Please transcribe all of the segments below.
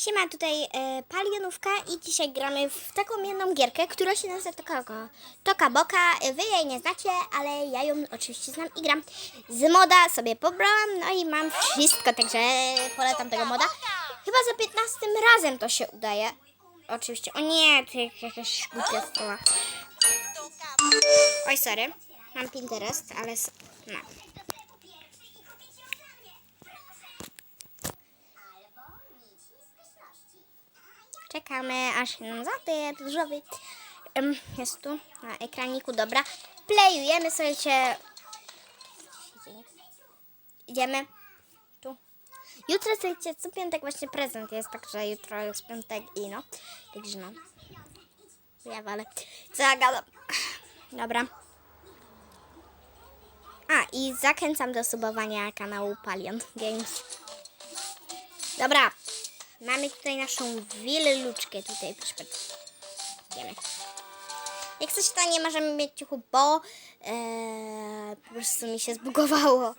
Siema, tutaj e, Palionówka i dzisiaj gramy w taką jedną gierkę, która się nazywa Toka, Toka Boka. Wy jej nie znacie, ale ja ją oczywiście znam i gram z moda, sobie pobrałam, no i mam wszystko, także polecam tego moda. Chyba za 15 razem to się udaje. Oczywiście, o nie, to jak- jakaś głupia strona. Oj, sorry, mam Pinterest, ale... No. Czekamy, aż się nam zatyje różowy. Jest tu na ekraniku, dobra. Playujemy, słuchajcie. Idziemy tu. Jutro, słuchajcie, co piątek właśnie prezent jest, także jutro jest piątek i no. Także no. Ja walę. Co? Dobra. A, i zachęcam do subowania kanału Palion Games. Dobra, Mamy tutaj naszą willuczkę tutaj, proszę bardzo. Idziemy. Jak coś to nie możemy mieć ciuchu, bo e, po prostu mi się zbugowało.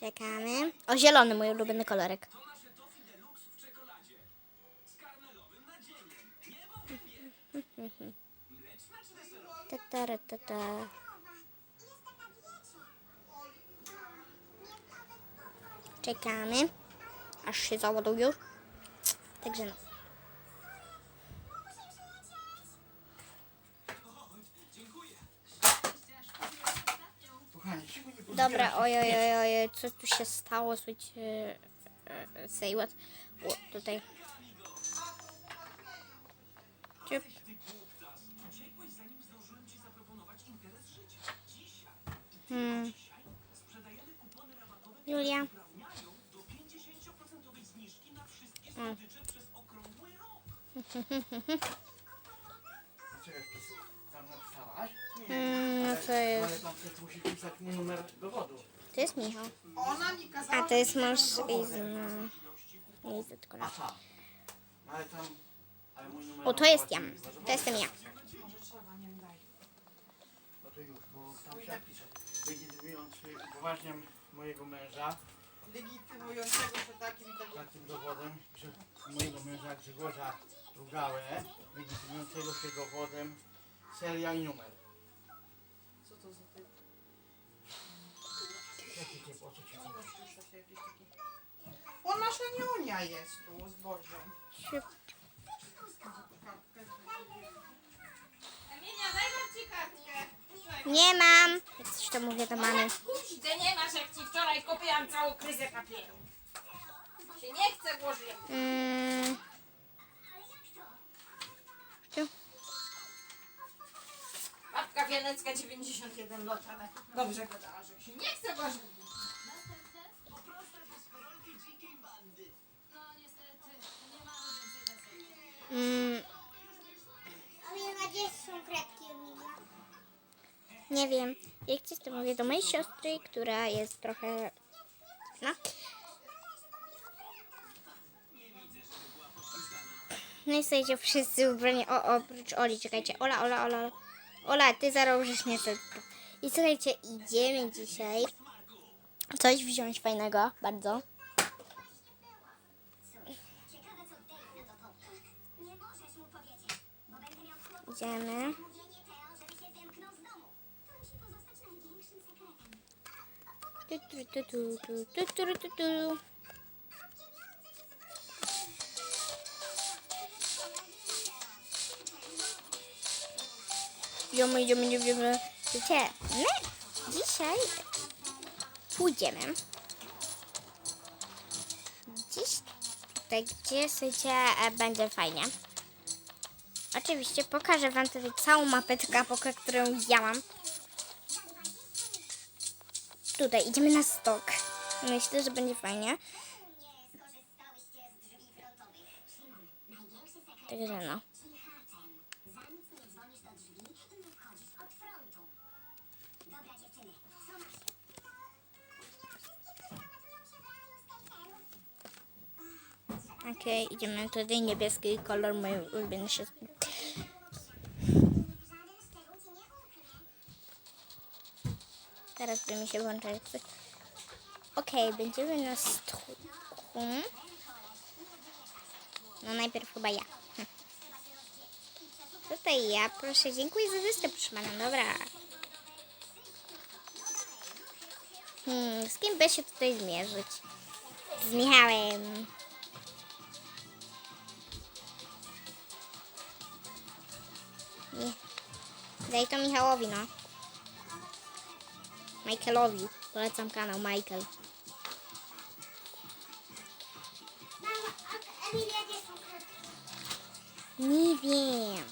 Czekamy. O, zielony, mój ulubiony kolorek. Ta, ta, ta, ta. Czekamy, aż się załadują. Także no. Dobra, oj, oj, oj, oj, co tu się stało, słuchajcie, e, e, say what, o, tutaj. Ciup. Hmm. Julia. Tam napisałaś? No co Ale jest? tam musi pisać mój numer dowodu. To jest Michał. Ona mi kazała. A to jest mąż Izma. Nie jest tylko. Aha. No ale tam... Ale mój numer O, to jest ja. dowodu To jestem ja. Może trzeba, nie daj. No to już, bo tam się. Legitymując upoważniam mojego męża Legitymującego się takim takim. takim dowodem, że mojego męża Grzegorza Rugałę, legitymującego się dowodem seria i numer. Co to za typ? Jaki typ, o co ci chodzi? Słyszę się jakieś takie. O, nasza niunia jest tu z Bozią. Ciup. Emilia, daj babci kartkę. Nie mam. Jak coś to mówię, to mamy. Kurde, nie masz jak ci wczoraj kupiłam całą kryzę papieru. Się nie chce włożyć. Mm. Wianecka 91 lota. ale Dobrze gadała, że się nie chce włożyć. Mm. Nie wiem. Jak coś to mówię do mojej siostry, która jest trochę. No. No i słuchajcie, wszyscy ubrani. O, o, oprócz Oli, czekajcie. Ola, Ola, Ola. Ola, ty zarobisz niestety. I słuchajcie, idziemy dzisiaj coś wziąć fajnego, bardzo. Idziemy. Tu, tu, tu, tu, tu, tu, tu, tu, tu. Idziemy, idziemy, idziemy. Wiecie, my dzisiaj pójdziemy dziś tutaj, gdzie słuchajcie, e, będzie fajnie. Oczywiście pokażę wam tutaj całą mapę Tukapoko, którą ja mam. Tutaj idziemy na stok. Myślę, że będzie fajnie. Także no. Okej, idziemy tutaj niebieski kolor, mój ulubiony wszystkich. Teraz by mi się włączać. Okej, będziemy na stłuku. No najpierw chyba ja. Hm. Tutaj ja, proszę, dziękuję za występ, proszę pana, dobra. Hmm, z kim by się tutaj zmierzyć? Z Michałem. Daj to Michałowi, no. Michaelowi. Polecam kanał Michael. Nie wiem.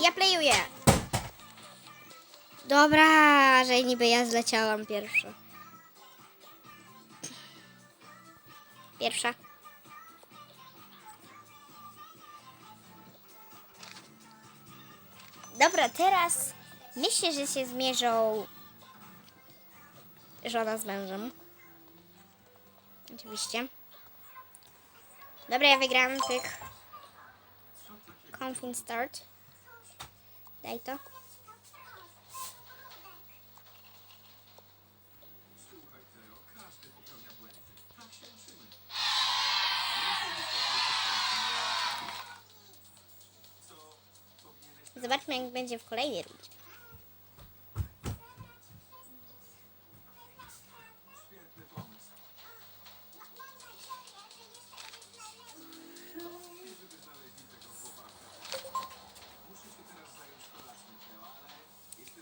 Ja playuję. Dobra, że niby ja zleciałam pierwsza. Pierwsza. Dobra, teraz myślę, że się zmierzą żona z mężem. Oczywiście. Dobra, ja wygrałam tych. Confident start. Daj to. Zobaczmy, jak będzie w kolejnej rundzie.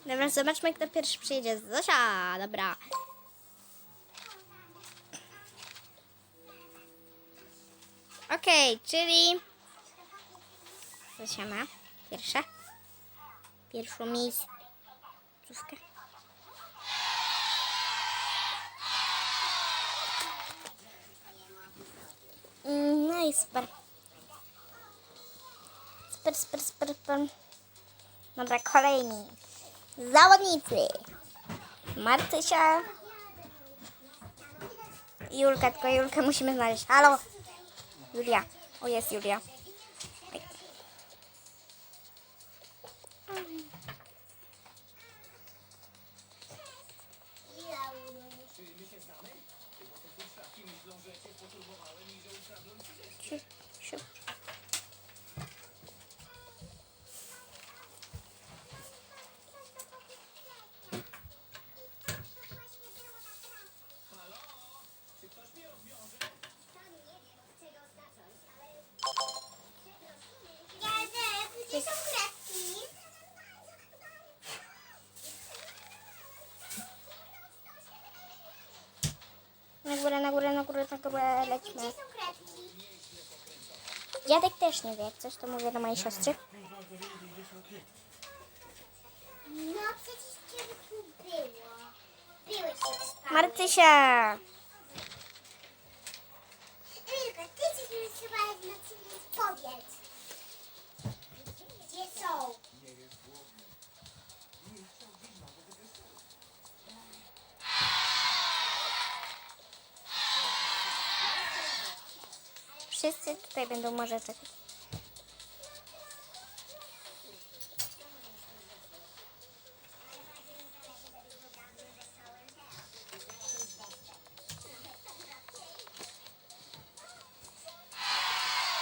Dobra, zobaczmy, kto pierwszy przyjedzie. Zosia, dobra. Okej, czyli... Zosia ma pierwsza. Pierwszą miejscówkę. Mm, No i super. Super, super, super, super. Dobra, kolejni. Zawodnicy. Martysia. Julka, tylko Julkę musimy znaleźć. Halo. Julia. O, jest Julia. Górę, na górę, na górę, na górę lećmy. Dziadek też nie wie, jak coś to mówię do mojej siostry. No przecież ciebie tu było. Byłeś. Martysia! Emilka, ty coś mi trzeba na ciebie powiedz. Gdzie są? Wszyscy tutaj będą może czekać.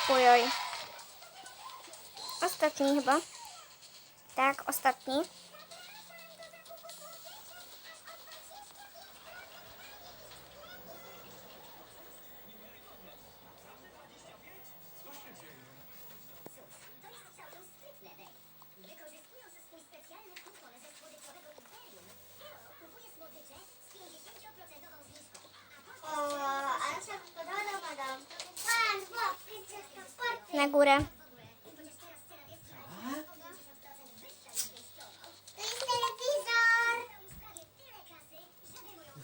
Ojoj. Ostatni chyba. Tak, ostatni. Na górę. To jest telewizor.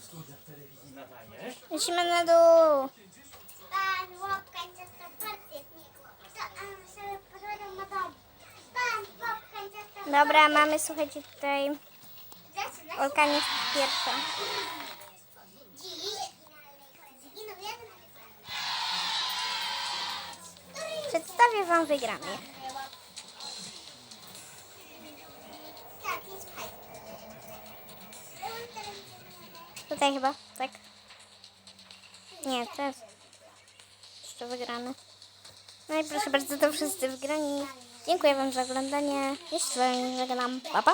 Studia w telewizji nadajesz? Lecimy na dół. Pan, Bob, princesa sporty. To, a, sobie podoba, madam. Pan, Dobra, mamy, słuchajcie, tutaj Olka nie jest pierwsza. wam wygram. Tutaj chyba, tak? Nie, to jest jeszcze wygrany. No i proszę bardzo, to wszyscy wygrani. Dziękuję wam za oglądanie. Jeszcze nie żegnam. Pa, pa!